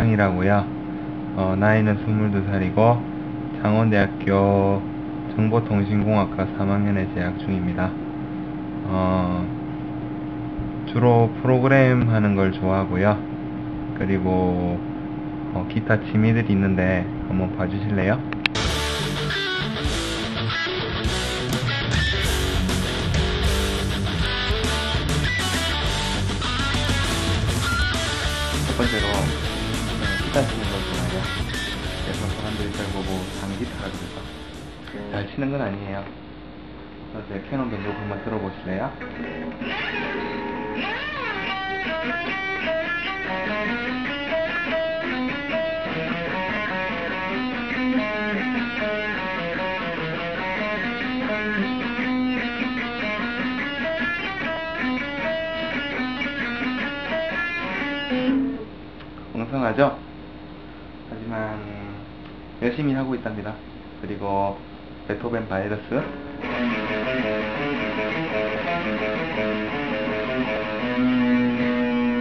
김광이라고요. 어, 나이는 22살이고 창원대학교 정보통신공학과 3학년에 재학 중입니다. 어, 주로 프로그램 하는 걸 좋아하고요. 그리고 어, 기타 취미들이 있는데 한번 봐주실래요? 첫 번째로 기타 치는 걸 좋아해요. 그래서 사람들이 잘 보고 장기타라 그래서 잘 치는 건 아니에요. 그래서 제 캐논 변곡 한번 들어보실래요? 엉성하죠? 하지만 열심히 하고 있답니다. 그리고 베토벤 바이러스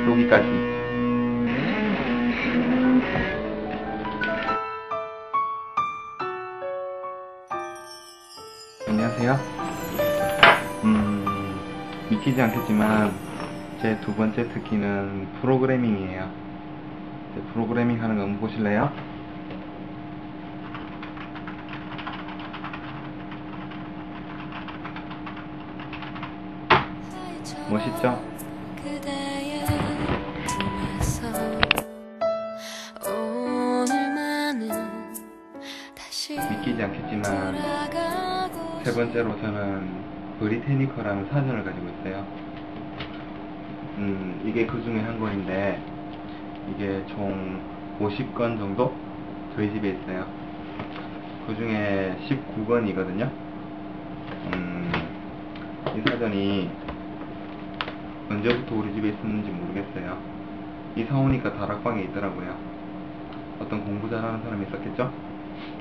여기까지 안녕하세요. 음, 믿기지 않겠지만 제 두 번째 특기는 프로그래밍이에요. 프로그래밍 하는 거 한번 보실래요? 멋있죠? 믿기지 않겠지만 세 번째로 저는 브리테니커라는 사전을 가지고 있어요. 음, 이게 그 중에 한 권인데 이게 총 50권 정도 저희 집에 있어요. 그 중에 19권이거든요. 음, 이 사전이 언제부터 우리 집에 있었는지 모르겠어요. 이사 오니까 다락방에 있더라고요. 어떤 공부 잘하는 사람이 있었겠죠?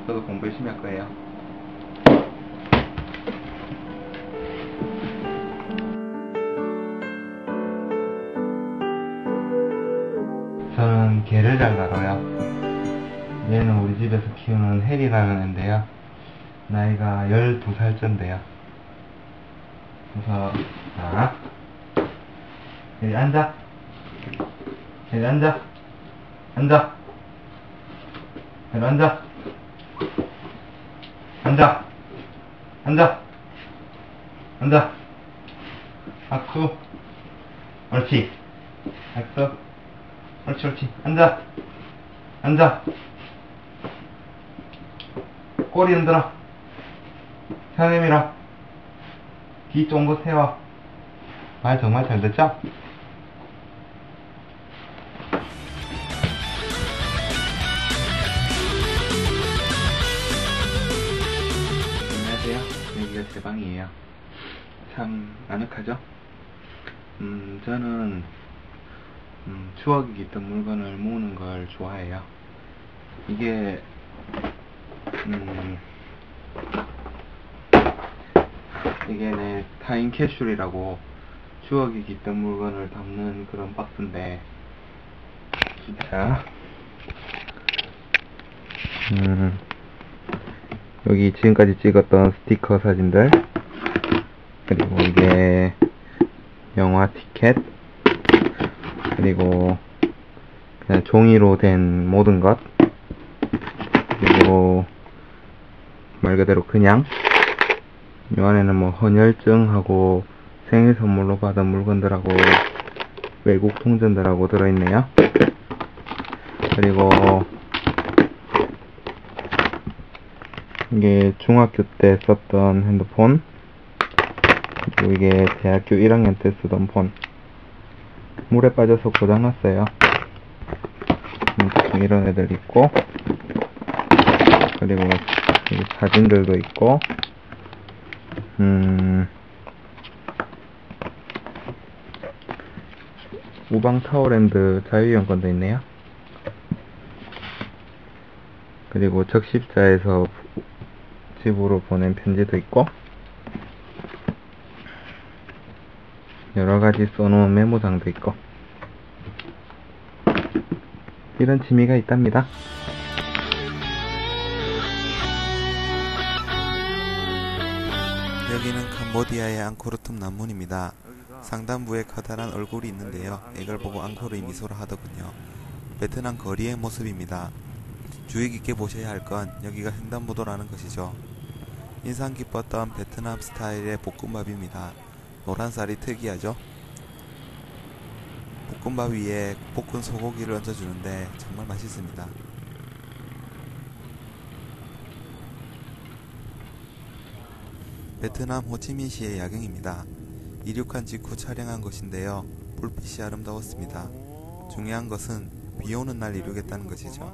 저도 공부 열심히 할 거예요. 저는 개를 잘 다뤄요. 얘는 우리 집에서 키우는 해리라는 애인데요. 나이가 12살쯤 돼요. 그래서, 자, 여기 앉아. 여기 앉아. 앉아. 여기 앉아. 앉아. 앉아. 앉아. 악수. 옳지. 악수. 옳지, 옳지. 앉아. 앉아. 꼬리 흔들어. 혀 내밀어. 귀 쫑긋 세워. 말 정말 잘 듣죠? 여기가 제 방이에요. 참 아늑하죠? 음, 저는 음, 추억이 깃든 물건을 모으는 걸 좋아해요. 이게 음, 이게 내 타임 캐슐이라고 추억이 깃든 물건을 담는 그런 박스인데 자 음, 여기 지금까지 찍었던 스티커 사진들. 그리고 이게 영화 티켓. 그리고 그냥 종이로 된 모든 것. 그리고 말 그대로 그냥. 이 안에는 뭐 헌혈증하고 생일 선물로 받은 물건들하고 외국 통전들하고 들어있네요. 그리고 이게 중학교 때 썼던 핸드폰 그리고 이게 대학교 1학년 때 쓰던 폰. 물에 빠져서 고장났어요. 이런 애들 있고 그리고 사진들도 있고 음 우방 타워랜드 자유이용권도 있네요. 그리고 적십자에서 집으로 보낸 편지도 있고 여러가지 써놓은 메모장도 있고 이런 취미가 있답니다. 여기는 캄보디아의 앙코르툼 남문입니다. 상단부에 커다란 얼굴이 있는데요. 이걸 보고 앙코르이 미소를 하더군요. 베트남 거리의 모습입니다. 주의 깊게 보셔야 할 건 여기가 횡단보도라는 것이죠. 인상 깊었던 베트남 스타일의 볶음밥입니다. 노란 쌀이 특이하죠? 볶음밥 위에 볶은 소고기를 얹어주는데 정말 맛있습니다. 베트남 호치민시의 야경입니다. 이륙한 직후 촬영한 것인데요. 불빛이 아름다웠습니다. 중요한 것은 비 오는 날 이루겠다는 것이죠.